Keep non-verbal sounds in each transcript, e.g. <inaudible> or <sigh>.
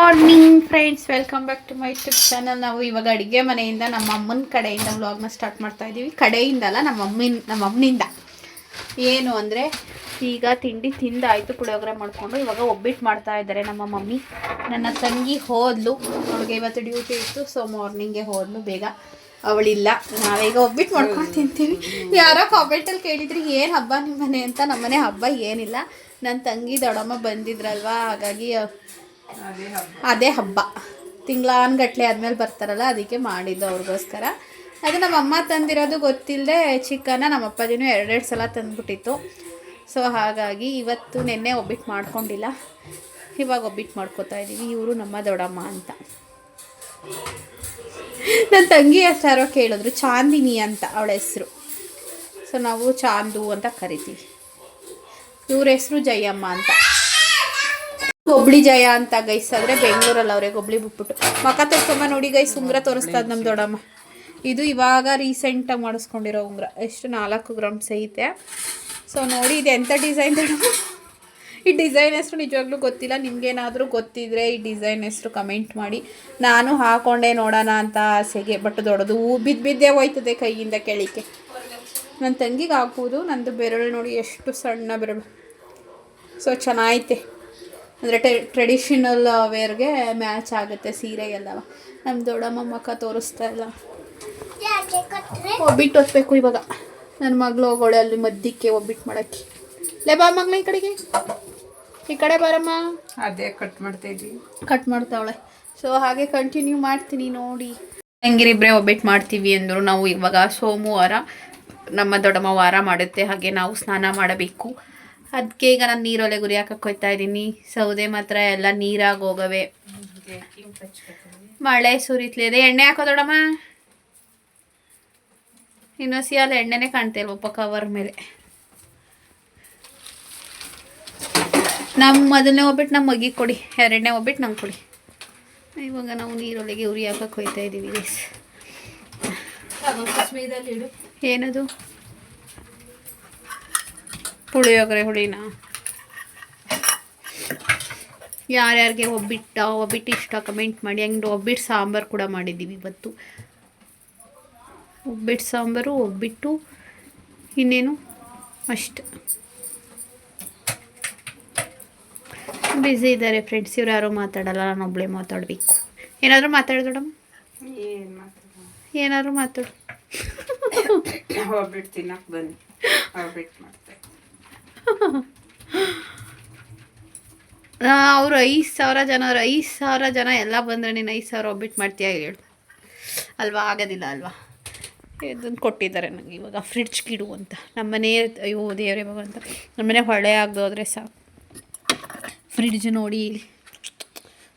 Morning friends welcome back to my YouTube channel ನಾವು ಇವಾಗ ಅಡುಗೆ ಮನೆಯಿಂದ ನಮ್ಮ ಅಮ್ಮನ ಕಡೆಯಿಂದ ವ್ಲಾಗ್ನ ಸ್ಟಾರ್ಟ್ ಮಾಡ್ತಾ ಇದ್ದೀವಿ ಕಡೆಯಿಂದ ಅಲ್ಲ ನಮ್ಮ ಅಮ್ಮಿನ ನಮ್ಮ ಅಮ್ಮನಿಂದ. ಏನು ಅಂದರೆ ಈಗ ತಿಂಡಿ ತಿಂದಾಯಿತು ಪುಳಿಯೋಗರೆ ಮಾಡಿಕೊಂಡು ಇವಾಗ ಒಬ್ಬಿಟ್ಟು ಮಾಡ್ತಾ ಇದ್ದಾರೆ ನಮ್ಮ ಮಮ್ಮಿ. ನನ್ನ ತಂಗಿ ಹೋದ್ಲು. ಅವಳಿಗೆ ಇವತ್ತು ಡ್ಯೂಟಿ ಇತ್ತು ಸೊ ಮಾರ್ನಿಂಗೇ ಹೋದ್ಲು ಬೇಗ. ಅವಳಿಲ್ಲ. ನಾವೀಗ ಒಬ್ಬಿಟ್ಟು ಮಾಡ್ಕೊಂಡು ತಿಂತೀವಿ. ಯಾರೋ ಕಾಮೆಂಟಲ್ಲಿ ಕೇಳಿದ್ರಿ ಏನು ಹಬ್ಬ ನಿಮ್ಮ ಮನೆ ಅಂತ ನಮ್ಮನೆ ಹಬ್ಬ ಏನಿಲ್ಲ. ನನ್ನ ತಂಗಿ ದೊಡ್ಡಮ್ಮ ಬಂದಿದ್ರಲ್ವಾ? ಹಾಗಾಗಿ ಅದೇ ಹಬ್ಬ. ತಿಂಗಳಾನ್ಗಟ್ಲೆ ಆದಮೇಲೆ ಬರ್ತಾರಲ್ಲ, ಅದಕ್ಕೆ ಮಾಡಿದ್ದು ಅವ್ರಿಗೋಸ್ಕರ. ಅದು ನಮ್ಮ ಅಮ್ಮ ತಂದಿರೋದು ಗೊತ್ತಿಲ್ಲದೆ ಚಿಕನ್ನ ನಮ್ಮ ಅಪ್ಪಾಜಿನೂ ಎರಡೆರಡು ಸಲ ತಂದ್ಬಿಟ್ಟಿತ್ತು. ಸೊ, ಹಾಗಾಗಿ ಇವತ್ತು ನಿನ್ನೆ ಒಬ್ಬಿಟ್ಟು ಮಾಡ್ಕೊಂಡಿಲ್ಲ. ಇವಾಗ ಒಬ್ಬಿಟ್ಟು ಮಾಡ್ಕೋತಾ ಇದ್ದೀವಿ ಇವರು ನಮ್ಮ ದೊಡ್ಡಮ್ಮ ಅಂತ. ನನ್ನ ತಂಗಿ ಹೆಸರು ಕೇಳಿದ್ರು, ಚಾಂದಿನಿ ಅಂತ ಅವಳ ಹೆಸರು. ಸೊ, ನಾವು ಚಾಂದು ಅಂತ ಕರಿತೀವಿ. ಇವ್ರ ಹೆಸರು ಜಯಮ್ಮ ಅಂತ. ಗೊಬ್ಳಿ ಜಯ ಅಂತ ಗೈಸ್ ಆದರೆ ಬೆಂಗಳೂರಲ್ಲಿ ಅವ್ರಿಗೆ ಗೊಬ್ಳಿ ಬಿಟ್ಬಿಟ್ಟು. ಮಕ ತೊಡ್ಕೊಂಬ ನೋಡಿ ಗೈಸ್ ಉಂಗ್ರ ತೋರಿಸ್ತಾ ನಮ್ಮ ದೊಡ್ಡಮ್ಮ. ಇದು ಇವಾಗ ರೀಸೆಂಟಾಗಿ ಮಾಡಿಸ್ಕೊಂಡಿರೋ ಉಂಗ್ರ. ಎಷ್ಟು ನಾಲ್ಕು ಗ್ರಾಮ್ ಸಹಿತೆ ಸೊ ನೋಡಿ ಇದು ಎಂಥ ಡಿಸೈನ್ ದೊಡ್ಡಮ್ಮ. ಈ ಡಿಸೈನ್ ಹೆಸರು ನಿಜವಾಗ್ಲೂ ಗೊತ್ತಿಲ್ಲ. ನಿಮ್ಗೇನಾದರೂ ಗೊತ್ತಿದ್ರೆ ಈ ಡಿಸೈನ್ ಹೆಸರು ಕಮೆಂಟ್ ಮಾಡಿ. ನಾನು ಹಾಕೊಂಡೆ ನೋಡೋಣ ಅಂತ ಆಸೆಗೆ ಬಟ್ ದೊಡ್ಡದು ಬಿದ್ದು ಬಿದ್ದೇ ಹೋಯ್ತದೆ ಕೈಯಿಂದ ಕೆಳಿಕೆ ನನ್ನ ತಂಗಿಗೆ ಹಾಕುವುದು, ನಂದು ಬೆರಳು ನೋಡಿ ಎಷ್ಟು ಸಣ್ಣ ಬೆರಳು. ಸೊ ಚೆನ್ನಾಗೈತೆ. ಅಂದರೆ ಟ್ರೆಡಿಷನಲ್ ವೇರ್ಗೆ ಮ್ಯಾಚ್ ಆಗುತ್ತೆ ಸೀರೆ ಎಲ್ಲ. ನಮ್ಮ ದೊಡ್ಡಮ್ಮ ಮಕ್ಕ ತೋರಿಸ್ತಾ ಇಲ್ಲ. ಒಬ್ಬಿಟ್ಟು ಹೊತ್ಬೇಕು ಇವಾಗ. ನನ್ನ ಮಗಳು ಹೋಗೋಳೆ ಅಲ್ಲಿ ಮಧ್ಯಕ್ಕೆ ಒಬ್ಬಿಟ್ಟು ಮಾಡೋಕ್ಕೆ. ಲೇ ಬಾ ಮಗಳ ಈ ಕಡೆಗೆ. ಈ ಕಡೆ ಬರಮ್ಮ. ಅದೇ ಕಟ್ ಮಾಡ್ತಾ ಇದ್ವಿ ಕಟ್ ಮಾಡ್ತಾವಳೆ. ಸೊ ಹಾಗೆ ಕಂಟಿನ್ಯೂ ಮಾಡ್ತೀನಿ ನೋಡಿ. ಹೆಂಗಿರಿಬ್ರೆ ಒಬ್ಬಿಟ್ಟು ಮಾಡ್ತೀವಿ ಅಂದರು ನಾವು ಇವಾಗ ಸೋಮವಾರ ನಮ್ಮ ದೊಡ್ಡಮ್ಮ ವಾರ ಮಾಡುತ್ತೆ. ಹಾಗೆ ನಾವು ಸ್ನಾನ ಮಾಡಬೇಕು. ಅದಕ್ಕೆ ಈಗ ನಾನು ನೀರೊಲೆ ಗುರಿ ಹಾಕಕ್ಕೆ ಹೋಗ್ತಾ ಇದ್ದೀನಿ. ಸೌದೆ ಮಾತ್ರ ಎಲ್ಲ ನೀರಾಗಿ ಹೋಗವೆ. ಮಳೆ ಸುರಿತ್ಲಿದೆ ಎಣ್ಣೆ ಹಾಕೋದೊಡಮ್ಮ ಇನ್ನು ಇನ್ನೊಸಿ ಅಲ್ಲಿ ಎಣ್ಣೆನೇ ಕಾಣ್ತಿಲ್ವಪ್ಪ ಕವರ್ ಮೇಲೆ. ನಮ್ಮ ಮೊದಲನೇ ಹೋಗ್ಬಿಟ್ಟು ನಮ್ಮ ಮಗಿ ಕೊಡಿ. ಎರಡನೇ ಹೋಗ್ಬಿಟ್ಟು ನಂಗೆ ಕೊಡಿ. ಇವಾಗ ನಾವು ನೀರೊಳಗೆ ಉರಿ ಹಾಕಕ್ಕೆ ಹೋಗ್ತಾ ಇದ್ದೀವಿ ಏನದು? ಪುಳಿಯೋಗರೆ ಹುಳಿನ. ಯಾರ್ಯಾರಿಗೆ ಒಬ್ಬಿಟ್ಟ ಒಬ್ಬಿಟ್ಟು ಇಷ್ಟ ಕಮೆಂಟ್ ಮಾಡಿ. ಹಂಗೆ ಒಬ್ಬಿಟ್ಟು ಸಾಂಬಾರು ಕೂಡ ಮಾಡಿದ್ದೀವಿ ಇವತ್ತು. ಒಬ್ಬಿಟ್ಟು ಸಾಂಬಾರು ಒಬ್ಬಿಟ್ಟು ಇನ್ನೇನು? ಅಷ್ಟು. ಬ್ಯುಸಿ ಇದ್ದಾರೆ ಫ್ರೆಂಡ್ಸ್ ಇವ್ರು ಯಾರೂ ಮಾತಾಡಲ್ಲ ನಾನು ಒಬ್ಬಳೇ ಮಾತಾಡಬೇಕು. ಏನಾದರೂ ಏನು ಮಾತಾಡೋಣ ಏನಾದರೂ ಮಾತಾಡು. ಹೋಗ್ಬಿಟ್ಟು ತಿನ್ನಕ್ ಬನ್ನಿ. <laughs> ಅವರು ಐದು ಸಾವಿರ ಜನ, ಅವ್ರು ಐದು ಸಾವಿರ ಜನ ಎಲ್ಲ ಬಂದರೆ ನೀನು ಐದು ಸಾವಿರ ಒಬ್ಬಿಟ್ಟು ಮಾಡ್ತೀಯ ಹೇಳು. ಅಲ್ವಾ, ಆಗೋದಿಲ್ಲ ಅಲ್ವಾ? ಇದನ್ನು ಕೊಟ್ಟಿದ್ದಾರೆ ನನಗೆ ಇವಾಗ ಫ್ರಿಡ್ಜ್ ಗಿಡು ಅಂತ. ನಮ್ಮ ಮನೆ, ಅಯ್ಯೋ, ದೇವರೇ ಭಗವಂತ ನಮ್ಮನೆ ಹೊಳೆ ಆಗದೋದ್ರೆ ಸಾಕು. ಫ್ರಿಡ್ಜ್ ನೋಡಿ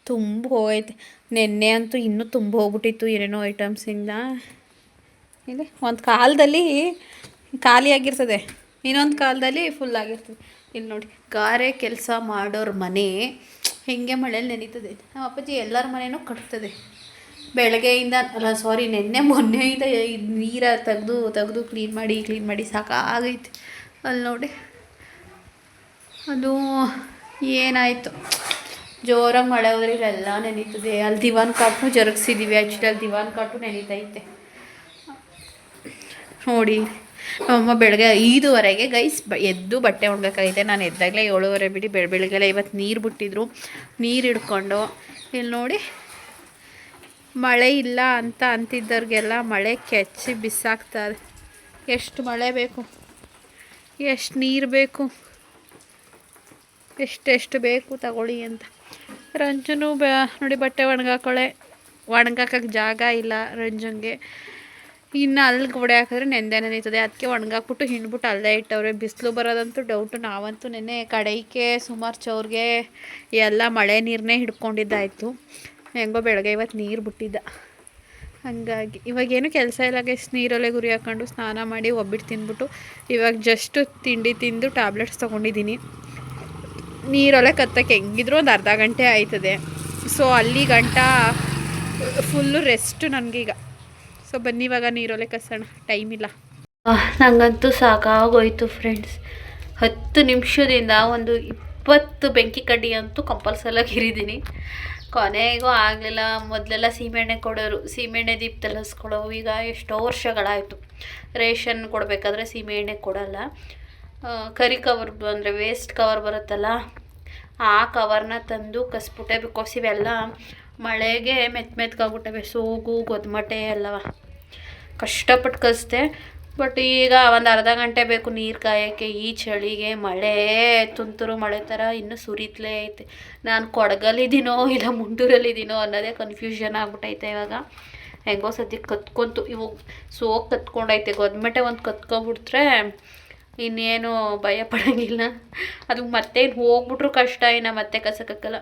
ತುಂಬ ಹೋಗೈತೆ. ನೆನ್ನೆ ಅಂತೂ ಇನ್ನೂ ತುಂಬ ಹೋಗ್ಬಿಟ್ಟಿತ್ತು ಏನೇನೋ ಐಟಮ್ಸಿಂದ ಇಲ್ಲಿ, ಒಂದು ಕಾಲದಲ್ಲಿ ಖಾಲಿಯಾಗಿರ್ತದೆ. ಇನ್ನೊಂದು ಕಾಲದಲ್ಲಿ ಫುಲ್ ಆಗಿರ್ತದೆ. ಇಲ್ಲಿ ನೋಡಿ, ಗಾರೆ ಕೆಲಸ ಮಾಡೋರ ಮನೆ ಹೆಂಗೆ ಮಳೆಯಲ್ಲಿ ನೆನೀತದೆ. ನಮ್ಮ ಅಪ್ಪಾಜಿ ಎಲ್ಲರ ಮನೆಯೂ ಕಟ್ತದೆ. ಬೆಳಗ್ಗೆಯಿಂದ, ಅಲ್ಲ ಸಾರಿ ನೆನ್ನೆ ಮೊನ್ನೆಯಿಂದ ನೀರ ತೆಗೆದು ತೆಗೆದು ಕ್ಲೀನ್ ಮಾಡಿ ಕ್ಲೀನ್ ಮಾಡಿ ಸಾಕಾಗೈತೆ. ಅಲ್ಲಿ ನೋಡಿ, ಅದು ಏನಾಯಿತು? ಜೋರಾಗಿ ಮಳೆ ಹೋದ್ರೆ ಇಲ್ಲೆಲ್ಲ ನೆನೀತದೆ. ಅಲ್ಲಿ ದಿವಾನ್ ಕಾಟು ಜರುಗಿಸಿದ್ದೀವಿ ಆ್ಯಕ್ಚುಲಿ ಅಲ್ಲಿ ದಿವಾನ್ ಕಾಟು ನೆನೀತೈತೆ. ನೋಡಿ ನಮ್ಮಮ್ಮ ಬೆಳಗ್ಗೆ ಐದುವರೆಗೆ ಗೈಸ್ ಎದ್ದು ಬಟ್ಟೆ ಒಣಗಕ್ಕೈತೆ ನಾನು ಎದ್ದಾಗಲೇ ಏಳುವರೆ ಬಿಡಿ, ಬೆಳ ಬೆಳಗ್ಗೆಲ್ಲ ಇವತ್ತು ನೀರು ಬಿಟ್ಟಿದ್ರು. ನೀರು ಹಿಡ್ಕೊಂಡು ಇಲ್ಲಿ ನೋಡಿ, ಮಳೆ ಇಲ್ಲ ಅಂತ ಅಂತಿದ್ದವ್ರಿಗೆಲ್ಲ ಮಳೆ ಕೆಚ್ಚಿ ಬಿಸಾಕ್ತಾರೆ. ಎಷ್ಟು ಮಳೆ ಬೇಕು? ಎಷ್ಟು ನೀರು ಬೇಕು? ಎಷ್ಟೆಷ್ಟು ಬೇಕು ತಗೊಳ್ಳಿ ಅಂತ. ರಂಜನು ಬ ನೋಡಿ ಬಟ್ಟೆ ಒಣಗಾಕೊಳ್ಳೆ ಒಣಗಾಕಕ್ಕೆ ಜಾಗ ಇಲ್ಲ ರಂಜನ್ಗೆ. ಇನ್ನು ಅಲ್ಲಿಗೆ ಗೋಡೆ ಹಾಕಿದ್ರೆ ನೆಂದೆ ನೆನೀತದೆ ಅದಕ್ಕೆ ಒಣಗಾಕ್ಬಿಟ್ಟು ಹಿಂಡ್ಬಿಟ್ಟು ಅಲ್ಲೇ ಇಟ್ಟವ್ರೆ. ಬಿಸಿಲು ಬರೋದಂತೂ ಡೌಟು ನಾವಂತೂ ನೆನ್ನೆ ಕಡೈಕೆ, ಸುಮಾರು ಚೌರ್ಗೆ ಎಲ್ಲ ಮಳೆ ನೀರನ್ನೇ ಹಿಡ್ಕೊಂಡಿದ್ದಾಯಿತು. ಹೆಂಗೋ ಬೆಳಗ್ಗೆ ಇವತ್ತು ನೀರು ಬಿಟ್ಟಿದ್ದ. ಹಾಗಾಗಿ ಇವಾಗೇನು ಕೆಲಸ ಇಲ್ಲ ನೀರಲ್ಲೇ ಗುರಿ ಹಾಕ್ಕೊಂಡು ಸ್ನಾನ ಮಾಡಿ ಒಬ್ಬಿಟ್ಟು ತಿಂದ್ಬಿಟ್ಟು ಇವಾಗ ಜಸ್ಟು ತಿಂಡಿ ತಿಂದು ಟ್ಯಾಬ್ಲೆಟ್ಸ್ ತೊಗೊಂಡಿದ್ದೀನಿ. ನೀರೊಲೆ ಕತ್ತಕ್ಕೆ ಹೆಂಗಿದ್ರು ಒಂದು ಅರ್ಧ ಗಂಟೆ ಆಯ್ತದೆ. ಸೊ ಅಲ್ಲಿ ಗಂಟ ಫುಲ್ಲು ರೆಸ್ಟು ನನಗೀಗ. ಸೊ ಬನ್ನಿ ಇವಾಗ ನೀರೊಲೆ ಕಸೋಣ ಟೈಮ್ ಇಲ್ಲ. ನಂಗಂತೂ ಸಾಕಾಗೋಯ್ತು ಫ್ರೆಂಡ್ಸ್ ಹತ್ತು ನಿಮಿಷದಿಂದ ಒಂದು ಇಪ್ಪತ್ತು ಬೆಂಕಿ ಕಡ್ಡಿ ಅಂತೂ ಕಂಪಲ್ಸರಿಯಾಗಿ ಹಿರಿದೀನಿ ಕೊನೆಗೂ ಆಗಲಿಲ್ಲ. ಮೊದಲೆಲ್ಲ ಸೀಮೆಎಣ್ಣೆ ಕೊಡೋರು ಸೀಮೆಎಣ್ಣೆ ದೀಪ ತಲಸ್ಕೊಳ್ಳೋವು ಈಗ ಎಷ್ಟೋ ವರ್ಷಗಳಾಯಿತು. ರೇಷನ್ ಕೊಡಬೇಕಾದ್ರೆ ಸೀಮೆಎಣ್ಣೆ ಕೊಡಲ್ಲ. ಕರಿ ಕವರ್ ಅಂದರೆ ವೇಸ್ಟ್ ಕವರ್ ಬರುತ್ತಲ್ಲ, ಆ ಕವರ್ನ ತಂದು ಕಸ್ಬಿಟ್ಟೆ ಬಿಕಾಸ್ ಇವೆಲ್ಲ ಮಳೆಗೆ ಮೆತ್ತ ಮೆತ್ಕಾಗ್ಬಿಟ್ಟವೆ ಸೋಗು ಗೊದ್ಮಟೆ ಎಲ್ಲವ. ಕಷ್ಟಪಟ್ಟು ಕಲಿಸ್ದೆ. ಬಟ್ ಈಗ ಒಂದು ಅರ್ಧ ಗಂಟೆ ಬೇಕು ನೀರು ಕಾಯೋಕ್ಕೆ, ಈ ಚಳಿಗೆ ಮಳೆ, ತುಂತುರು ಮಳೆ ಥರ ಇನ್ನೂ ಸುರಿತಲೇ ಐತೆ. ನಾನು ಕೊಡಗಲ್ಲಿದ್ದೀನೋ ಇಲ್ಲ ಮುಂಡೂರಲ್ಲಿದ್ದೀನೋ ಅನ್ನೋದೇ ಕನ್ಫ್ಯೂಷನ್ ಆಗ್ಬಿಟ್ಟೈತೆ ಇವಾಗ. ಹೆಂಗೋ ಸದ್ಯಕ್ಕೆ ಕತ್ಕೊಂತು. ಇವು ಸೋಗಿ ಕತ್ಕೊಂಡೈತೆ. ಗೊದ್ಮಟೆ ಒಂದು ಕತ್ಕೊಬಿಟ್ರೆ ಇನ್ನೇನು ಭಯ ಪಡೋಂಗಿಲ್ಲ. ಅದು ಮತ್ತೆ ಹೋಗ್ಬಿಟ್ರು ಕಷ್ಟ ಇನ್ನು ಮತ್ತೆ ಕಸಕ್ಕಾಗಲ್ಲ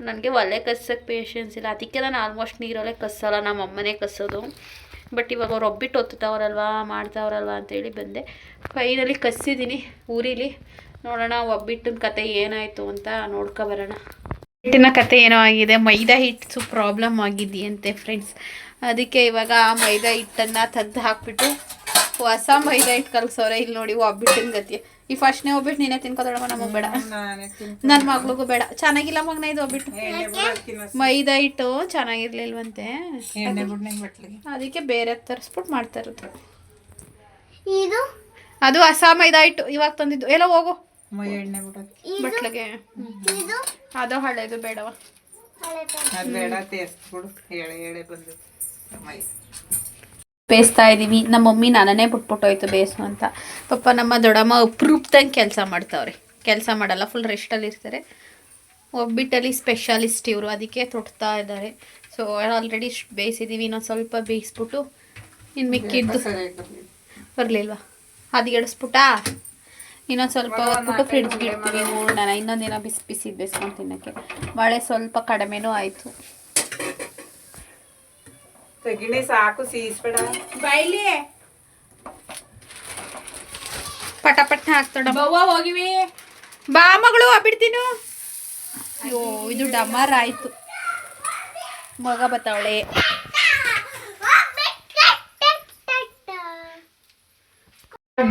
ನನಗೆ ಒಲೆ ಕಸಕ್ಕೆ ಪೇಷನ್ಸ್ ಇಲ್ಲ. ಅದಕ್ಕೆ ನಾನು ಆಲ್ಮೋಸ್ಟ್ ನೀರಲ್ಲೇ ಕಸಲ್ಲ ನಮ್ಮ ಅಮ್ಮನೇ ಕಸೋದು ಬಟ್ ಇವಾಗ ಅವ್ರು ಒಬ್ಬಿಟ್ಟು ಒತ್ತುತ್ತವ್ರಲ್ವಾ, ಮಾಡ್ತಾವ್ರಲ್ವ ಅಂತೇಳಿ ಬಂದೆ. ಫೈನಲಿ ಕಸಿದ್ದೀನಿ ಊರಿಲಿ. ನೋಡೋಣ, ಒಬ್ಬಿಟ್ಟಿನ ಕತೆ ಏನಾಯಿತು ಅಂತ ನೋಡ್ಕೊಬರೋಣ ಹಿಟ್ಟಿನ ಕತೆ ಏನೋ ಆಗಿದೆ. ಮೈದಾ ಹಿಟ್ಟು ಪ್ರಾಬ್ಲಮ್ ಆಗಿದೆಯಂತೆ ಫ್ರೆಂಡ್ಸ್ ಅದಕ್ಕೆ ಇವಾಗ ಆ ಮೈದಾ ಹಿಟ್ಟನ್ನು ತೆಗ್ದು ಹಾಕ್ಬಿಟ್ಟು ಹೊಸ ಮೈದಾ ಹಿಟ್ಟು ಕಲಸೋರೆ. ಇಲ್ಲಿ ನೋಡಿ ಒಬ್ಬಿಟ್ಟಿನ ಗತಿ. ಈ ಫಸ್ಟ್ನೇ ಒಬ್ಬಿಟ್ಟು ನೀನೇ ತಿನ್ಕೋದಳಮ್ಮ ನಮಗೆ ಬೇಡ ನನ್ನ ಮಗಳಿಗೂ ಬೇಡ. ಚೆನ್ನಾಗಿಲ್ಲ ಮಗನ ಇದು ಒಬ್ಬಿಟ್ಟು ಮೈದಾ ಹಿಟ್ಟು ಚೆನ್ನಾಗಿರ್ಲಿಲ್ವಂತೆ. ಅದಕ್ಕೆ ಬೇರೆ ತರಿಸ್ಬಿಟ್ಟು ಮಾಡ್ತಾ ಇರೋದು. ಇದು? ಅದು ಹೊಸ ಮೈದಾ ಹಿಟ್ಟು ಇವಾಗ ತಂದಿದ್ದು. ಎಲ್ಲ ಹೋಗು. ಮೈ ಎಣ್ಣೆ ಬಿಡೋದು ಬಟ್ಲಿಗೆ. ಇದು? ಅದು ಹಳೇದು ಬೇಡವ. ಹಳೆ ಹೇಳಿ ಬಂದು ಬೇಡ ಟೇಸ್ಟ್ ಬಿಡು ಎಳೆ ಎಳೆ ಬಂದು ಮೈ ಬೇಯಿಸ್ತಾ ಇದ್ದೀವಿ ನಮ್ಮ ಮಮ್ಮಿ ನಾನೇ ಬಿಟ್ಬಿಟ್ಟೋಯ್ತು ಬೇಯಿಸು ಅಂತ. ಪಾಪ ನಮ್ಮ ದೊಡ್ಡಮ್ಮ ಅಪ್ರೂಪ್ದಂಗೆ ಕೆಲಸ ಮಾಡ್ತಾವ್ರೆ. ಕೆಲಸ ಮಾಡಲ್ಲ ಫುಲ್ ರೆಸ್ಟಲ್ಲಿ ಇರ್ತಾರೆ. ಒಬ್ಬಿಟ್ಟಲ್ಲಿ ಸ್ಪೆಷಲಿಸ್ಟ್ ಇವರು, ಅದಕ್ಕೆ ತೊಡ್ತಾ ಇದ್ದಾರೆ. ಸೊ ಆಲ್ರೆಡಿ ಬೇಯಿಸಿದ್ದೀವಿ ಇನ್ನೊಂದು ಸ್ವಲ್ಪ ಬೇಯಿಸ್ಬಿಟ್ಟು ಇನ್ನು ಮಿಕ್ಕಿದ್ದು. ಬರಲಿಲ್ವಾ? ಅದು ಎಡಿಸ್ಬಿಟ್ಟಾ ಇನ್ನೊಂದು ಸ್ವಲ್ಪ ಹೊತ್ಬಿಟ್ಟು ಫ್ರಿಡ್ಜ್ಗೆ ಇಡ್ತೀವಿ. ನೋಡೋಣ ಇನ್ನೊಂದಿನ ಬಿಸಿ ಬಿಸಿ ಬೇಸ್ಕೊಂಡು ತಿನ್ನೋಕ್ಕೆ. ಮಳೆ ಸ್ವಲ್ಪ ಕಡಿಮೆನೂ ಆಯಿತು. ತೆಗಿಣಿ ಸಾಕು ಸೀಸ್ಬೇಡ. ಬೈಲಿ. ಪಟ ಹಾಕ್ತಡ. ಹಾಕ್ತಾಡ ಹೋಗಿವಿ. ಬಾ ಮಗಳು ಬಿಡ್ತೀನು? ಅಯ್ಯೋ ಇದು ಡಮರ್ ಆಯ್ತು. ಮಗ ಬತ್ತಾವಳೆ.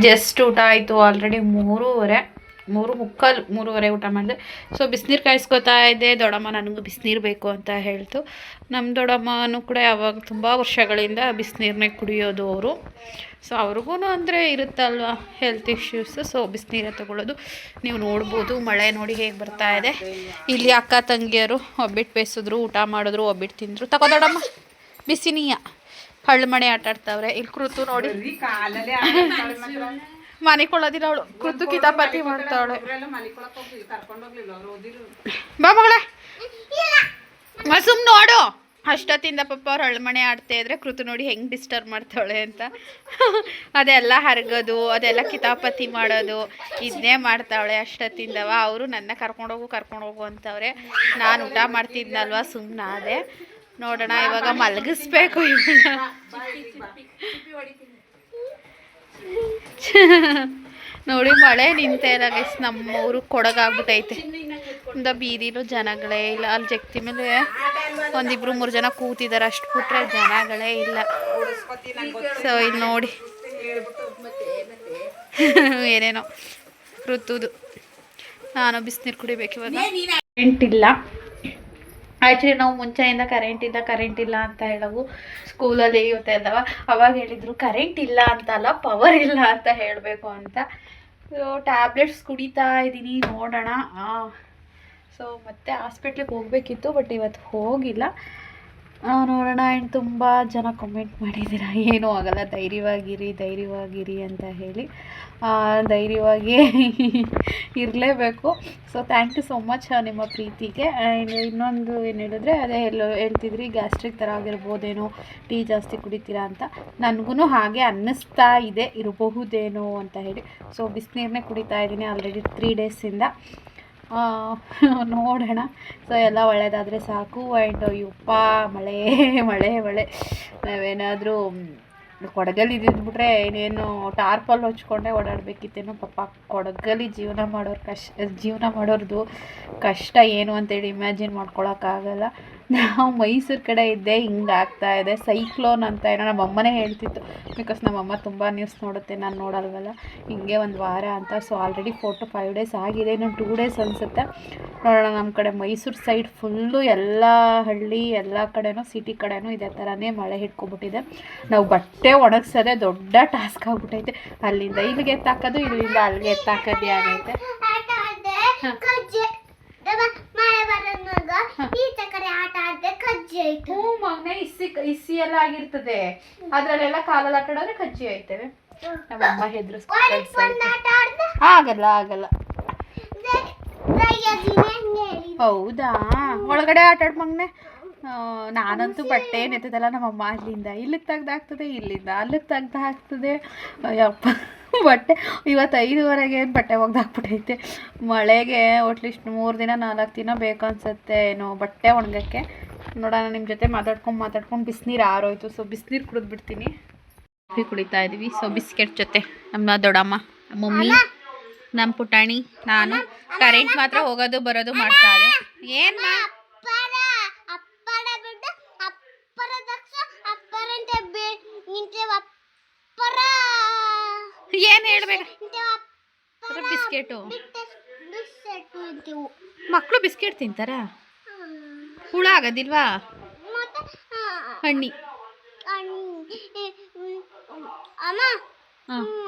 ಜಸ್ಟ್ ಊಟ ಆಯಿತು ಆಲ್ರೆಡಿ ಮೂರುವರೆ. ಮೂರು ಮುಕ್ಕಾಲು ಮೂರುವರೆ ಊಟ ಮಾಡಿದೆ. ಸೊ ಬಿಸಿನೀರು ಕಾಯಿಸ್ಕೊತಾ ಇದ್ದೆ. ದೊಡ್ಡಮ್ಮ ನನಗೂ ಬಿಸಿನೀರು ಬೇಕು ಅಂತ ಹೇಳ್ತು. ನಮ್ಮ ದೊಡ್ಡಮ್ಮನೂ ಕೂಡ ಯಾವಾಗ ತುಂಬ ವರ್ಷಗಳಿಂದ ಬಿಸಿನೀರನ್ನೇ ಕುಡಿಯೋದು ಅವರು. ಸೊ ಅವ್ರಿಗೂ ಅಂದರೆ ಇರುತ್ತಲ್ವ ಹೆಲ್ತ್ ಇಶ್ಯೂಸ್ ಸೊ ಬಿಸಿನೀರ ತೊಗೊಳ್ಳೋದು. ನೀವು ನೋಡ್ಬೋದು. ಮಳೆ ನೋಡಿ ಹೇಗೆ ಬರ್ತಾ ಇದೆ. ಇಲ್ಲಿ ಅಕ್ಕ ತಂಗಿಯರು ಒಬ್ಬಿಟ್ಟು ಬೇಯಿಸಿದ್ರು, ಊಟ ಮಾಡಿದ್ರು, ಒಬ್ಬಿಟ್ಟು ತಿಂದರು. ತಗೋ ದೊಡ್ಡಮ್ಮ. ಬಿಸಿನೀಯ ಹಳ್ಳು ಮಣೆ ಆಟ ಆಡ್ತಾವ್ರೆ ಇಲ್ಲಿ ಕೃತು ನೋಡಿ. ಮನಿಕೊಳ್ಳೋದಿಲ್ಲ ಅವಳು. ಕೃತು ಕಿತಾಪತಿ ಮಾಡ್ತಾವಳೆ ಬಾ ಮಗಳೇ. ಸುಮ್ ನೋಡು. ಅಷ್ಟೊತ್ತಿಂದ ಪಪ್ಪ ಅವ್ರು ಅಳ್ಮಣೆ ಆಡ್ತಾ ಇದ್ರೆ ಕೃತು ನೋಡಿ ಹೆಂಗೆ ಡಿಸ್ಟರ್ಬ್ ಮಾಡ್ತಾಳೆ ಅಂತ. ಅದೆಲ್ಲ ಹರಗೋದು ಅದೆಲ್ಲ ಕಿತಾಪತಿ ಮಾಡೋದು ಇದನ್ನೇ ಮಾಡ್ತಾವಳೆ ಅಷ್ಟೊತ್ತಿಂದವ. ಅವರು ನನ್ನ ಕರ್ಕೊಂಡೋಗು ಕರ್ಕೊಂಡೋಗು ಅಂತವ್ರೆ. ನಾನು ಊಟ ಮಾಡ್ತಿದ್ನಲ್ವ ಸುಮ್ಮನಾದೆ ನೋಡೋಣ ಇವಾಗ ಮಲಗಿಸ್ಬೇಕು ಇವನ್ನ <laughs> ನೋಡಿ, ಮಳೆ ನಿಂತೆ ಇಲ್ಲ ಗೈಸ್ ನಮ್ಮ ಊರು ಕೊಡಗಾಗ್ಬಿಟ್ಟೈತೆ. ಇಂದ ಬೀದಿಲು ಜನಗಳೇ ಇಲ್ಲ. ಅಲ್ಲಿ ಜಗ್ತಿ ಮೇಲೆ ಒಂದಿಬ್ರು, ಮೂರು ಜನ ಕೂತಿದ್ದಾರೆ. ಅಷ್ಟು ಬಿಟ್ರೆ ಜನಗಳೇ ಇಲ್ಲ. ಸೊ ಇಲ್ಲಿ ನೋಡಿ. <laughs> ಏನೇನೋ ಋತುದು. ನಾನು ಬಿಸಿನೀರು ಕುಡಿಬೇಕು ಇವಾಗ. ಇಲ್ಲ ಆ್ಯಕ್ಚುಲಿ ನಾವು ಮುಂಚೆಯಿಂದ ಕರೆಂಟ್ ಇಲ್ಲ ಕರೆಂಟ್ ಇಲ್ಲ ಅಂತ ಹೇಳವು. ಸ್ಕೂಲಲ್ಲಿ ಇದ್ದಾವ ಅವಾಗ ಹೇಳಿದರು ಕರೆಂಟ್ ಇಲ್ಲ ಅಂತಲ್ಲ ಪವರ್ ಇಲ್ಲ ಅಂತ ಹೇಳಬೇಕು ಅಂತ. ಸೊ ಟ್ಯಾಬ್ಲೆಟ್ಸ್ ಕುಡಿತಾ ಇದ್ದೀನಿ ನೋಡೋಣ. ಸೊ ಮತ್ತೆ ಹಾಸ್ಪಿಟ್ಲಿಗೆ ಹೋಗಬೇಕಿತ್ತು ಬಟ್ ಇವತ್ತು ಹೋಗಿಲ್ಲ. ನೋಡೋಣ ಆ್ಯಂಡ್ ತುಂಬ ಜನ ಕಮೆಂಟ್ ಮಾಡಿದ್ದೀರಾ? ಏನೂ ಆಗಲ್ಲ, ಧೈರ್ಯವಾಗಿರಿ ಧೈರ್ಯವಾಗಿರಿ ಅಂತ ಹೇಳಿ. ಧೈರ್ಯವಾಗಿ ಇರಲೇಬೇಕು. So thank you so much ನಿಮ್ಮ ಪ್ರೀತಿಗೆ. ಆ್ಯಂಡ್ ಇನ್ನೊಂದು ಏನು ಹೇಳಿದ್ರೆ, ಅದೇ ಎಲ್ಲೋ ಹೇಳ್ತಿದ್ರಿ ಗ್ಯಾಸ್ಟ್ರಿಕ್ ಥರ ಆಗಿರ್ಬೋದೇನೋ, ಟೀ ಜಾಸ್ತಿ ಕುಡಿತೀರಾ ಅಂತ. ನನಗೂ ಹಾಗೆ ಅನ್ನಿಸ್ತಾ ಇದೆ, ಇರಬಹುದೇನೋ ಅಂತ ಹೇಳಿ. ಸೊ ಬಿಸಿನೀರನ್ನೇ ಕುಡಿತಾ ಇದ್ದೀನಿ ಆಲ್ರೆಡಿ ತ್ರೀ ಡೇಸಿಂದ ನೋಡೋಣ. ಸೊ ಎಲ್ಲ ಒಳ್ಳೆಯದಾದರೆ ಸಾಕು. ಆ್ಯಂಡ್ ಯಪ್ಪ, ಮಳೆ ಮಳೆ ಮಳೆ. ನಾವೇನಾದರೂ ಕೊಡಗಲ್ಲಿ ಇದ್ಬಿಟ್ರೆ ಇನ್ನೇನು ಟಾರ್ಪಲ್ ಹೊಚ್ಕೊಂಡೆ ಓಡಾಡಬೇಕಿತ್ತೇನೋ ಪಾಪ. ಕೊಡಗಲ್ಲಿ ಜೀವನ ಮಾಡೋರು ಕಷ್ಟ ಜೀವನ ಮಾಡೋರ್ದು ಕಷ್ಟ ಏನು ಅಂತೇಳಿ ಇಮ್ಯಾಜಿನ್ ಮಾಡ್ಕೊಳಕ್ಕಾಗಲ್ಲ. ನಾವು ಮೈಸೂರು ಕಡೆ ಇದ್ದೆ ಹಿಂಗೆ ಆಗ್ತಾ ಇದೆ. ಸೈಕ್ಲೋನ್ ಅಂತ ಏನೋ ನಮ್ಮ ಅಮ್ಮನೇ ಹೇಳ್ತಿತ್ತು. ಬಿಕಾಸ್ ನಮ್ಮಮ್ಮ ತುಂಬ ನ್ಯೂಸ್ ನೋಡುತ್ತೆ. ನಾನು ನೋಡಲ್ವಲ್ಲ? ಹಿಂಗೆ ಒಂದು ವಾರ ಅಂತ. So already four to five days ಆಗಿದೆ. ಇನ್ನೊಂದು ಟೂ ಡೇಸ್ ಅನಿಸುತ್ತೆ. ನೋಡೋಣ ನಮ್ಮ ಕಡೆ ಮೈಸೂರು ಸೈಡ್ ಫುಲ್ಲು ಎಲ್ಲ ಹಳ್ಳಿ ಎಲ್ಲ ಕಡೆನೂ ಸಿಟಿ ಕಡೆನೂ ಇದೇ ಥರನೇ ಮಳೆ ಹಿಡ್ಕೊಬಿಟ್ಟಿದೆ ನಾವು ಬಟ್ಟೆ ಒಣಗಿಸೋದೆ ದೊಡ್ಡ ಟಾಸ್ಕ್ ಆಗ್ಬಿಟ್ಟೈತೆ. ಅಲ್ಲಿಂದ ಇಲ್ಲಿಗೆ ಎತ್ತಾಕೋದು ಇಲ್ಲಿಂದ ಅಲ್ಲಿಗೆ ಎತ್ತಾಕೋದೇ ಆಗೈತೆ ಬರೋದ್ನಾಗ ಈಚ ಕಡೆ ಆಟ ಆಡ್ದೆ ಕಜ್ಜಿ ಆಯ್ತು ಹ್ಞೂ ಮಗನೇ ಇಸಿ ಇಸಿ ಎಲ್ಲ ಆಗಿರ್ತದೆ ಅದ್ರಲ್ಲೆಲ್ಲ ಕಾಲಲ್ಲಿ ಆಟ ಆಡಿದ್ರೆ ಕಜ್ಜಿ ಆಯ್ತೇವೆ. ನಮ್ಮ ಅಮ್ಮ ಹೆದರ್ಸ್ಕೊಂಡು ಒಂದ್ ಆಟ ಆಡ್ದೆ? ಆಗಲ್ಲ ಆಗಲ್ಲ. ಹೌದಾ? ಒಳಗಡೆ ಆಟ ಆಡ್ ಮಗ್ನೆ ನಾನಂತೂ ಬಟ್ಟೆ ನೆತ್ತದಲ್ಲ ನಮ್ಮಮ್ಮ ಅಲ್ಲಿಂದ ಇಲ್ಲಿಗೆ ತೆಗ್ದಾಗ್ತದೆ ಇಲ್ಲಿಂದ ಅಲ್ಲಿಗೆ ತೆಗ್ದು ಹಾಕ್ತದೆ ಅಯ್ಯಪ್ಪ. ಬಟ್ಟೆ ಇವತ್ತು ಐದುವರೆಗೆ ಏನು ಬಟ್ಟೆ ಒಗ್ದಾಕ್ಬಿಟ್ಟೈತೆ ಮಳೆಗೆ ಅಟ್ಲೀಸ್ಟ್ ಮೂರು ದಿನ, ನಾಲ್ಕು ದಿನ ಬೇಕು ಅನ್ಸುತ್ತೆ ಏನು ಬಟ್ಟೆ ಒಣಗಕ್ಕೆ. ನೋಡೋಣ ನಿಮ್ಮ ಜೊತೆ ಮಾತಾಡ್ಕೊಂಡು ಮಾತಾಡ್ಕೊಂಡು ಬಿಸಿನೀರು ಆರೋಯ್ತು. ಸೊ ಬಿಸಿನೀರು ಕುಡಿದ್ಬಿಡ್ತೀನಿ ಕಾಫಿ ಕುಡಿತಾ ಇದ್ದೀವಿ ಸೊ ಬಿಸ್ಕೆಟ್ ಜೊತೆ. ನಮ್ಮ ದೊಡ್ಡಮ್ಮ, ಮಮ್ಮಿ ನಮ್ಮ ಪುಟಾಣಿ, ನಾನು. ಕರೆಂಟ್ ಮಾತ್ರ ಹೋಗೋದು, ಬರೋದು ಮಾಡ್ತಾ ಇದೆ. ಏನು ಏನು ಹೇಳ್ಬೇಕು? ಇಂತೆ ಅಪ್ಪರ ಬಿಸ್ಕೆಟು. ಬಿಟ್ಟು ಬಿಸ್ಸೆಟ್ಟು ಇಂತೆವು ಮಕ್ಕಳು ಬಿಸ್ಕೆಟ್ ತಿಂತಾರ? ಹುಳ ಆಗೋದಿಲ್ವಾ? ಮತ್ತೆ ಆ, ಹಣ್ಣಿ. ಅಣ್- ಈ, ಹ್ಮ್, ಅಮ್ಮ ಹಾಂ. ಹ್ಮ್,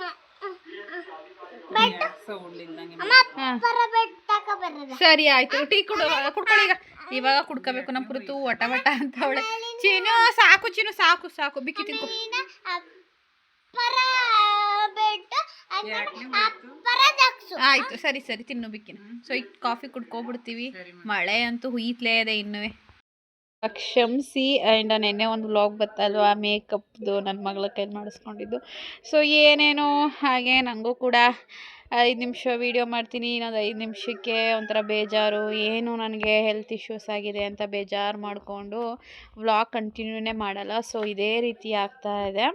ಬೆಟ್ಟ ಸೌಂಡ್ಲಿಂದಂಗೆ ಅಮ್ಮ ಅಪ್ಪರ ಬೆಟ್ಟಕ ಬರದ ಸರಿ ಆಯ್ತು. ಟೀ ಕುಡು ಕುಡ್ಕೊಳ್ಳಿ ಈಗ. ಇವಾಗ ಕುಡ್ಕೋಬೇಕು ನಮ್ಮ ಪುರುತು ವಟ ವಟ ಅಂತ ಅವಳೆ. ಚೀನು ಸಾಕು ಚೀನು ಸಾಕು ಸಾಕು. ಬಿಕ್ಕಿ ತಿನ್ಕೊ. ಆಯ್ತು ಸರಿ ಸರಿ ತಿನ್ನು ಬಿಕ್ಕಿನ. ಸೊ ಈಗ ಕಾಫಿ ಕುಡ್ಕೊಬಿಡ್ತೀವಿ ಮಳೆ ಅಂತೂ ಹುಯ್ತಲೇ ಇದೆ ಇನ್ನುವೆ. ಕ್ಷಮಿಸಿ ಆ್ಯಂಡ್ ನೆನ್ನೆ ಒಂದು ವ್ಲಾಗ್ ಬತ್ತಲ್ವಾ? ಮೇಕಪ್ದು ನನ್ನ ಮಗಳ ಕೈಲಿ ಮಾಡಿಸ್ಕೊಂಡಿದ್ದು. ಸೊ ಏನೇನೋ ಹಾಗೆ ನನಗೂ ಕೂಡ ಐದು ನಿಮಿಷ ವೀಡಿಯೋ ಮಾಡ್ತೀನಿ. ಇನ್ನೊಂದು ಐದು ನಿಮಿಷಕ್ಕೆ ಒಂಥರ ಬೇಜಾರು. ಏನು ನನಗೆ ಹೆಲ್ತ್ ಇಶ್ಯೂಸ್ ಆಗಿದೆ ಅಂತ ಬೇಜಾರು ಮಾಡಿಕೊಂಡು ವ್ಲಾಗ್ ಕಂಟಿನ್ಯೂನೇ ಮಾಡಲ್ಲ. ಸೊ ಇದೇ ರೀತಿ ಆಗ್ತಾ ಇದೆ.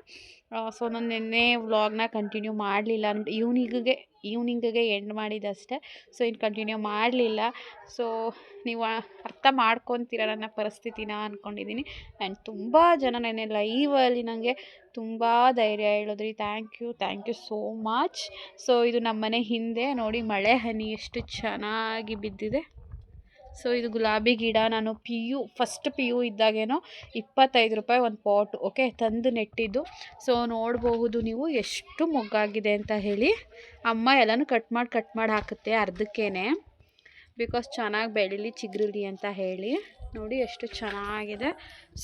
ಸೊ ನಾನು ನಿನ್ನೆ ವ್ಲಾಗ್ನ ಕಂಟಿನ್ಯೂ ಮಾಡಲಿಲ್ಲ ಈವ್ನಿಂಗಿಗೆ ಈವ್ನಿಂಗಿಗೆ ಎಂಡ್ ಮಾಡಿದಷ್ಟೇ. ಸೊ ಇನ್ನು ಕಂಟಿನ್ಯೂ ಮಾಡಲಿಲ್ಲ. ಸೊ ನೀವು ಅರ್ಥ ಮಾಡ್ಕೊತೀರ ನನ್ನ ಪರಿಸ್ಥಿತಿನ ಅಂದ್ಕೊಂಡಿದ್ದೀನಿ ಆ್ಯಂಡ್ ತುಂಬ ಜನ ನೆನ್ನೆ ಲೈವಲ್ಲಿ ನನಗೆ ತುಂಬ ಧೈರ್ಯ ಹೇಳಿದ್ರಿ. Thank you thank you so much so ಇದು ನಮ್ಮ ಮನೆ ಹಿಂದೆ ನೋಡಿ, ಮಳೆ ಹನಿ ಎಷ್ಟು ಚೆನ್ನಾಗಿ ಬಿದ್ದಿದೆ. ಸೊ ಇದು ಗುಲಾಬಿ ಗಿಡ, ನಾನು P U first P U ಇದ್ದಾಗೇನೋ ಇಪ್ಪತ್ತೈದು ರೂಪಾಯಿ ಒಂದು ಪಾಟ್ ಓಕೆ ತಂದು ನೆಟ್ಟಿದ್ದು. ಸೊ ನೋಡಬಹುದು ನೀವು ಎಷ್ಟು ಮೊಗ್ಗಾಗಿದೆ ಅಂತ ಹೇಳಿ. ಅಮ್ಮ ಎಲ್ಲನೂ ಕಟ್ ಮಾಡಿ ಕಟ್ ಮಾಡಿ ಹಾಕುತ್ತೆ ಅರ್ಧಕ್ಕೇ ಬಿಕಾಸ್ ಚೆನ್ನಾಗಿ ಬೆಳೀಲಿ ಚಿಗುರಲಿ ಅಂತ ಹೇಳಿ. ನೋಡಿ ಎಷ್ಟು ಚೆನ್ನಾಗಿದೆ.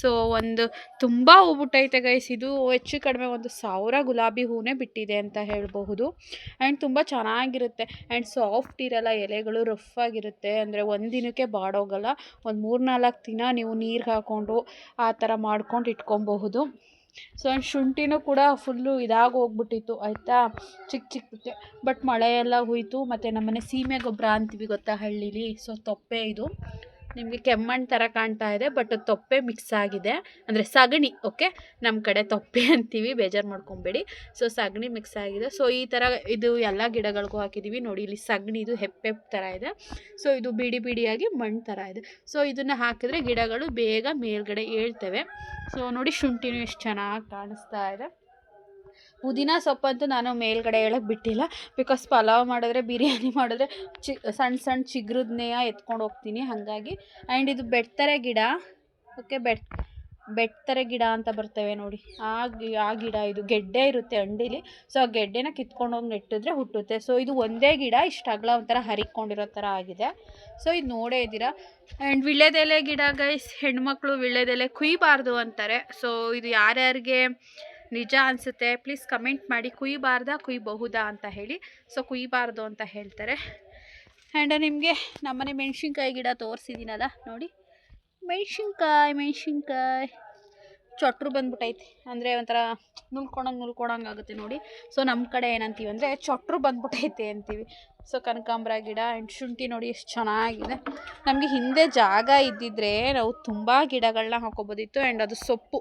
ಸೊ ಒಂದು ತುಂಬ ಹೂ ಬಿಟ್ಟೈತೆ ಗೈಸ್ ಇದು ಹೆಚ್ಚು ಕಡಿಮೆ ಒಂದು ಸಾವಿರ ಗುಲಾಬಿ ಹೂನೇ ಬಿಟ್ಟಿದೆ ಅಂತ ಹೇಳಬಹುದು. ಆ್ಯಂಡ್ ತುಂಬ ಚೆನ್ನಾಗಿರುತ್ತೆ. ಆ್ಯಂಡ್ ಸಾಫ್ಟ್ ಇರಲ್ಲ, ಎಲೆಗಳು ರಫ್ ಆಗಿರುತ್ತೆ. ಅಂದರೆ ಒಂದು ದಿನಕ್ಕೆ ಬಾಡೋಗಲ್ಲ. ಒಂದು ಮೂರು ನಾಲ್ಕು ದಿನ ನೀವು ನೀರು ಹಾಕ್ಕೊಂಡು ಆ ಥರ ಮಾಡ್ಕೊಂಡು ಇಟ್ಕೊಬಹುದು. ಸೊ ಆ್ಯಂಡ್ ಶುಂಠಿನೂ ಕೂಡ ಫುಲ್ಲು ಇದಾಗಿ ಹೋಗ್ಬಿಟ್ಟಿತ್ತು ಆಯಿತಾ? ಚಿಕ್ಕ ಚಿಕ್ಕಕ್ಕೆ ಬಟ್ ಮಳೆ ಎಲ್ಲ ಹೋಯಿತು. ಮತ್ತು ನಮ್ಮನೆ ಸೀಮೆ ಗೊಬ್ಬರ ಅಂತೀವಿ ಗೊತ್ತಾ ಹಳ್ಳೀಲಿ? ಸೊ ತೊಪ್ಪೆ ಇದು. ನಿಮಗೆ ಕೆಮ್ಮಣ್ಣು ಥರ ಕಾಣ್ತಾ ಇದೆ ಬಟ್ ತೊಪ್ಪೆ ಮಿಕ್ಸ್ ಆಗಿದೆ. ಅಂದರೆ ಸಗಣಿ ಓಕೆ ನಮ್ಮ ಕಡೆ ತೊಪ್ಪೆ ಅಂತೀವಿ, ಬೇಜಾರು ಮಾಡ್ಕೊಬೇಡಿ. ಸೊ ಸಗಣಿ ಮಿಕ್ಸ್ ಆಗಿದೆ. ಸೊ ಈ ಥರ ಇದು ಎಲ್ಲ ಗಿಡಗಳಿಗೂ ಹಾಕಿದ್ದೀವಿ ನೋಡಿ, ಇಲ್ಲಿ ಸಗಣಿ ಇದು ಹೆಪ್ಪೆ ಥರ ಇದೆ. ಸೊ ಇದು ಬಿಡಿ ಬಿಡಿಯಾಗಿ ಮಣ್ಣು ಥರ ಇದೆ. ಸೊ ಇದನ್ನು ಹಾಕಿದ್ರೆ ಗಿಡಗಳು ಬೇಗ ಮೇಲ್ಗಡೆ ಏಳ್ತವೆ. ಸೊ ನೋಡಿ ಶುಂಠಿನೂ ಎಷ್ಟು ಚೆನ್ನಾಗಿ ಕಾಣಿಸ್ತಾ ಇದೆ. ಪುದೀನ ಸೊಪ್ಪಂತೂ ನಾನು ಮೇಲ್ಗಡೆ ಹೇಳಕ್ಕೆ ಬಿಟ್ಟಿಲ್ಲ. ಬಿಕಾಸ್ ಪಲಾವ್ ಮಾಡಿದ್ರೆ, ಬಿರಿಯಾನಿ ಮಾಡಿದ್ರೆ ಚಿ ಸಣ್ಣ ಸಣ್ಣ ಚಿಗ್ರದ್ನೇಯ ಎತ್ಕೊಂಡು ಹೋಗ್ತೀನಿ ಹಾಗಾಗಿ. ಆ್ಯಂಡ್ ಇದು ಬೆಡ್ತಾರೆ ಗಿಡ. ಓಕೆ ಬೆಟ್ ಬೆಡ್ತಾರೆ ಗಿಡ ಅಂತ ಬರ್ತವೆ ನೋಡಿ. ಆ ಆ ಗಿಡ ಇದು ಗೆಡ್ಡೆ ಇರುತ್ತೆ ಅಂಡಿಲಿ ಸೊ ಆ ಗೆಡ್ಡೆನ ಕಿತ್ಕೊಂಡು ಹೋಗಿ ನೆಟ್ಟಿದ್ರೆ ಹುಟ್ಟುತ್ತೆ. ಸೊ ಇದು ಒಂದೇ ಗಿಡ, ಇಷ್ಟು ಅಗಲ ಒಂಥರ ಹರಿಕೊಂಡಿರೋ ಥರ ಆಗಿದೆ. ಸೊ ಇದು ನೋಡೇ ಇದ್ದೀರಾ? ಆ್ಯಂಡ್ ವಿಳ್ಯದೆಲೆ ಗಿಡ ಗೈಸ್ ಹೆಣ್ಮಕ್ಳು ವಿಳ್ಯದೆಲೆ ಕುಯ್ಬಾರ್ದು ಅಂತಾರೆ. ಸೊ ಇದು ಯಾರ್ಯಾರಿಗೆ ನಿಜ ಅನಿಸುತ್ತೆ. ಪ್ಲೀಸ್ ಕಮೆಂಟ್ ಮಾಡಿ. ಕುಯ್ಬಾರ್ದಾ? ಕುಯ್ಯಬಹುದಾ ಅಂತ ಹೇಳಿ. ಸೊ ಕುಯ್ಬಾರ್ದು ಅಂತ ಹೇಳ್ತಾರೆ. ಆ್ಯಂಡ್ ನಿಮಗೆ ನಮ್ಮನೆ ಮೆಣಸಿನ್ಕಾಯಿ ಗಿಡ ತೋರಿಸಿದ್ದೀನಲ್ಲ, ನೋಡಿ. ಮೆಣಸಿನ್ಕಾಯಿ ಮೆಣಸಿನ್ಕಾಯಿ. ಚೊಟ್ರು ಬಂದ್ಬಿಟ್ಟೈತಿ. ಅಂದರೆ ಒಂಥರ ನುಲ್ಕೊಳಂಗೆ ನುಲ್ಕೊಳಂಗೆ ಆಗುತ್ತೆ ನೋಡಿ. ಸೊ ನಮ್ಮ ಕಡೆ ಏನಂತೀವಿ ಅಂದರೆ ಚೊಟ್ರು ಬಂದ್ಬಿಟ್ಟೈತೆ ಅಂತೀವಿ. ಸೊ ಕನಕಾಂಬ್ರ ಗಿಡ ಆ್ಯಂಡ್ ಶುಂಠಿ ನೋಡಿ ಎಷ್ಟು ಚೆನ್ನಾಗಿದೆ. ನಮಗೆ ಹಿಂದೆ ಜಾಗ ಇದ್ದಿದ್ರೆ ನಾವು ತುಂಬ ಗಿಡಗಳನ್ನ ಹಾಕೋಬೋದಿತ್ತು ಆ್ಯಂಡ್ ಅದು ಸೊಪ್ಪು.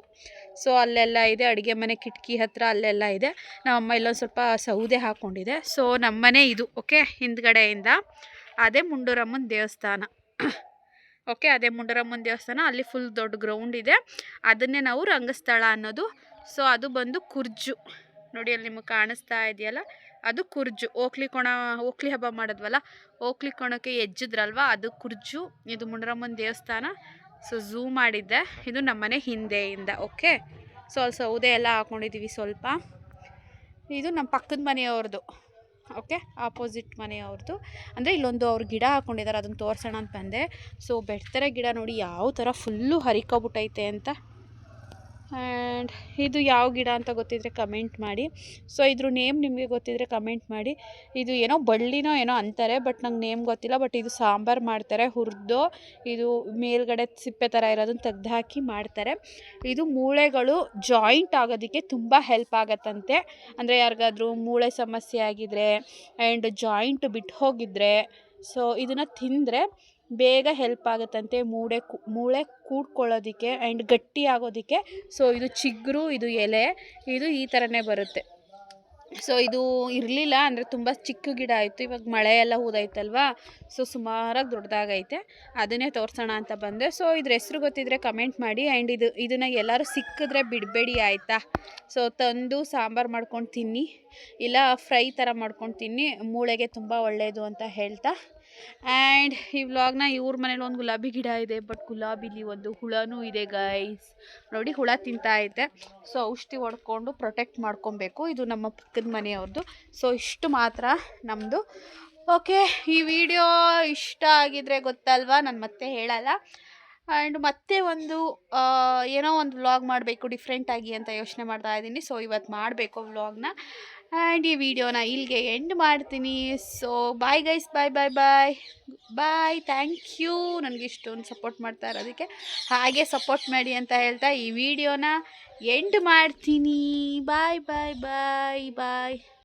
ಸೊ ಅಲ್ಲೆಲ್ಲ ಇದೆ. ಅಡುಗೆ ಮನೆ ಕಿಟಕಿ ಹತ್ರ ಅಲ್ಲೆಲ್ಲ ಇದೆ. ನಮ್ಮಮ್ಮ ಇಲ್ಲೊಂದು ಸ್ವಲ್ಪ ಸೌದೆ ಹಾಕ್ಕೊಂಡಿದೆ ಸೊ ನಮ್ಮನೆ ಇದು ಓಕೆ ಹಿಂದ್ಗಡೆಯಿಂದ. ಅದೇ ಮುಂಡೂರಮ್ಮನ ದೇವಸ್ಥಾನ. ಓಕೆ, ಅದೇ ಮುಂಡರಮ್ಮನ ದೇವಸ್ಥಾನ, ಅಲ್ಲಿ ಫುಲ್ ದೊಡ್ಡ ಗ್ರೌಂಡ್ ಇದೆ. ಅದನ್ನೇ ನಾವು ರಂಗಸ್ಥಳ ಅನ್ನೋದು. ಸೊ ಅದು ಬಂದು ಕುರ್ಜು. ನೋಡಿ, ಅಲ್ಲಿ ನಿಮಗೆ ಕಾಣಿಸ್ತಾ ಇದೆಯಲ್ಲ? ಅದು ಕುರ್ಜು. ಓಕ್ಲಿ ಕೋಣ, ಓಕ್ಲಿ ಹಬ್ಬ ಮಾಡಿದ್ವಲ್ಲ? ಓಕ್ಲಿ ಕೋಣಕ್ಕೆ ಎಜ್ಜಿದ್ರಲ್ವ? ಅದು ಕುರ್ಜು. ಇದು ಮುಂಡರಮ್ಮನ ದೇವಸ್ಥಾನ. ಸೊ ಝೂ ಮಾಡಿದ್ದೆ. ಇದು ನಮ್ಮನೆ ಹಿಂದೆಯಿಂದ. ಓಕೆ? ಸೊ ಅಲ್ಲಿ ಸೌದೆ ಎಲ್ಲ ಹಾಕ್ಕೊಂಡಿದ್ದೀವಿ ಸ್ವಲ್ಪ. ಇದು ನಮ್ಮ ಪಕ್ಕದ ಮನೆಯವ್ರದ್ದು. ಓಕೆ? ಆಪೋಸಿಟ್ ಮನೆಯವ್ರದ್ದು ಅಂದರೆ ಇಲ್ಲೊಂದು ಅವ್ರು ಗಿಡ ಹಾಕ್ಕೊಂಡಿದ್ದಾರೆ ಅದನ್ನು ತೋರಿಸೋಣ ಅಂತ ಬಂದೆ. ಸೊ ಬೆಡ್ತರ ಗಿಡ ನೋಡಿ ಯಾವ ಥರ ಫುಲ್ಲು ಹರಿಕೊಬಿಟ್ಟೈತೆ ಅಂತ. ಆ್ಯಂಡ್ ಇದು ಯಾವ ಗಿಡ ಅಂತ ಗೊತ್ತಿದ್ರೆ ಕಮೆಂಟ್ ಮಾಡಿ. ಸೊ, ಇದ್ರ ನೇಮ್ ನಿಮಗೆ ಗೊತ್ತಿದ್ರೆ ಕಮೆಂಟ್ ಮಾಡಿ. ಇದು ಏನೋ ಬಳ್ಳಿನೋ ಏನೋ ಅಂತಾರೆ, ಬಟ್ ನಂಗೆ ನೇಮ್ ಗೊತ್ತಿಲ್ಲ. ಬಟ್ ಇದು ಸಾಂಬಾರು ಮಾಡ್ತಾರೆ, ಹುರಿದು, ಇದು ಮೇಲ್ಗಡೆ ಸಿಪ್ಪೆ ಥರ ಇರೋದನ್ನ ತೆಗ್ದು ಹಾಕಿ ಮಾಡ್ತಾರೆ. ಇದು ಮೂಳೆಗಳು ಜಾಯಿಂಟ್ ಆಗೋದಕ್ಕೆ ತುಂಬ ಹೆಲ್ಪ್ ಆಗತ್ತಂತೆ. ಅಂದರೆ ಯಾರಿಗಾದ್ರೂ ಮೂಳೆ ಸಮಸ್ಯೆ ಆಗಿದ್ರೆ, ಆ್ಯಂಡ್ ಜಾಯಿಂಟ್ ಬಿಟ್ಟು ಹೋಗಿದ್ರೆ ಸೊ, ಇದನ್ನು ತಿಂದರೆ ಬೇಗ ಹೆಲ್ಪ್ ಆಗುತ್ತಂತೆ ಮೂಳೆ ಕು, ಮೂಳೆ ಕೂಡ್ಕೊಳ್ಳೋದಕ್ಕೆ ಆ್ಯಂಡ್ ಗಟ್ಟಿ ಆಗೋದಕ್ಕೆ ಸೊ ಇದು ಚಿಗುರು, ಇದು ಎಲೆ, ಇದು ಈ ಥರನೇ ಬರುತ್ತೆ. ಸೊ ಇದು ಇರಲಿಲ್ಲ ಅಂದರೆ ತುಂಬ ಚಿಕ್ಕ ಗಿಡ ಆಯಿತು. ಇವಾಗ ಮಳೆ ಎಲ್ಲ ಸೊ ಸುಮಾರಾಗಿ ದೊಡ್ಡದಾಗೈತೆ. ಅದನ್ನೇ ತೋರಿಸೋಣ ಅಂತ ಬಂದೆ. ಸೊ ಇದ್ರ ಹೆಸ್ರು ಗೊತ್ತಿದ್ರೆ ಕಮೆಂಟ್ ಮಾಡಿ. ಆ್ಯಂಡ್ ಇದು, ಇದನ್ನು ಎಲ್ಲರೂ ಸಿಕ್ಕಿದ್ರೆ ಬಿಡಬೇಡಿ ಆಯಿತಾ? ಸೊ ತಂದು ಸಾಂಬಾರು ಮಾಡ್ಕೊಂಡು ತಿನ್ನಿ. ಇಲ್ಲ ಫ್ರೈ ಥರ ಮಾಡ್ಕೊಂಡು ತಿನ್ನಿ. ಮೂಳೆಗೆ ತುಂಬ ಒಳ್ಳೆಯದು ಅಂತ ಹೇಳ್ತಾ. ಆ್ಯಂಡ್ ಈ ವ್ಲಾಗ್ನ ಇವ್ರ ಮನೇಲಿ ಒಂದು ಗುಲಾಬಿ ಗಿಡ ಇದೆ ಬಟ್ ಗುಲಾಬಿಲಿ ಒಂದು ಹುಳನೂ ಇದೆ ಗೈಸ್ ನೋಡಿ, ಹುಳ ತಿಂತಾ ಐತೆ ಸೊ ಔಷಧಿ ಹೊಡ್ಕೊಂಡು ಪ್ರೊಟೆಕ್ಟ್ ಮಾಡ್ಕೊಬೇಕು. ಇದು ನಮ್ಮ ಪಕ್ಕದ ಮನೆಯವ್ರದ್ದು ಸೊ ಇಷ್ಟು ಮಾತ್ರ ನಮ್ಮದು ಓಕೆ ಈ ವಿಡಿಯೋ ಇಷ್ಟ ಆಗಿದ್ರೆ ಗೊತ್ತಲ್ವಾ? ನಾನು ಮತ್ತೆ ಹೇಳಲ್ಲ. ಆ್ಯಂಡ್ ಮತ್ತೆ ಒಂದು ಏನೋ ಒಂದು ವ್ಲಾಗ್ ಮಾಡಬೇಕು ಡಿಫ್ರೆಂಟಾಗಿ ಅಂತ ಯೋಚನೆ ಮಾಡ್ತಾ ಇದ್ದೀನಿ ಸೊ ಇವತ್ತು ಮಾಡಬೇಕು ವ್ಲಾಗ್ನ ಆ್ಯಂಡ್ ಈ ವಿಡಿಯೋನ ಇಲ್ಲಿಗೆ ಎಂಡ್ ಮಾಡ್ತೀನಿ. So bye guys bye bye bye bye thank you ನನಗೆ ಇಷ್ಟೊಂದು ಸಪೋರ್ಟ್ ಮಾಡ್ತಾ ಇರೋದಕ್ಕೆ ಹಾಗೆ ಸಪೋರ್ಟ್ ಮಾಡಿ ಅಂತ ಹೇಳ್ತಾ ಈ ವಿಡಿಯೋನ ಎಂಡ್ ಮಾಡ್ತೀನಿ. ಬಾಯ್ ಬಾಯ್ ಬಾಯ್ ಬಾಯ್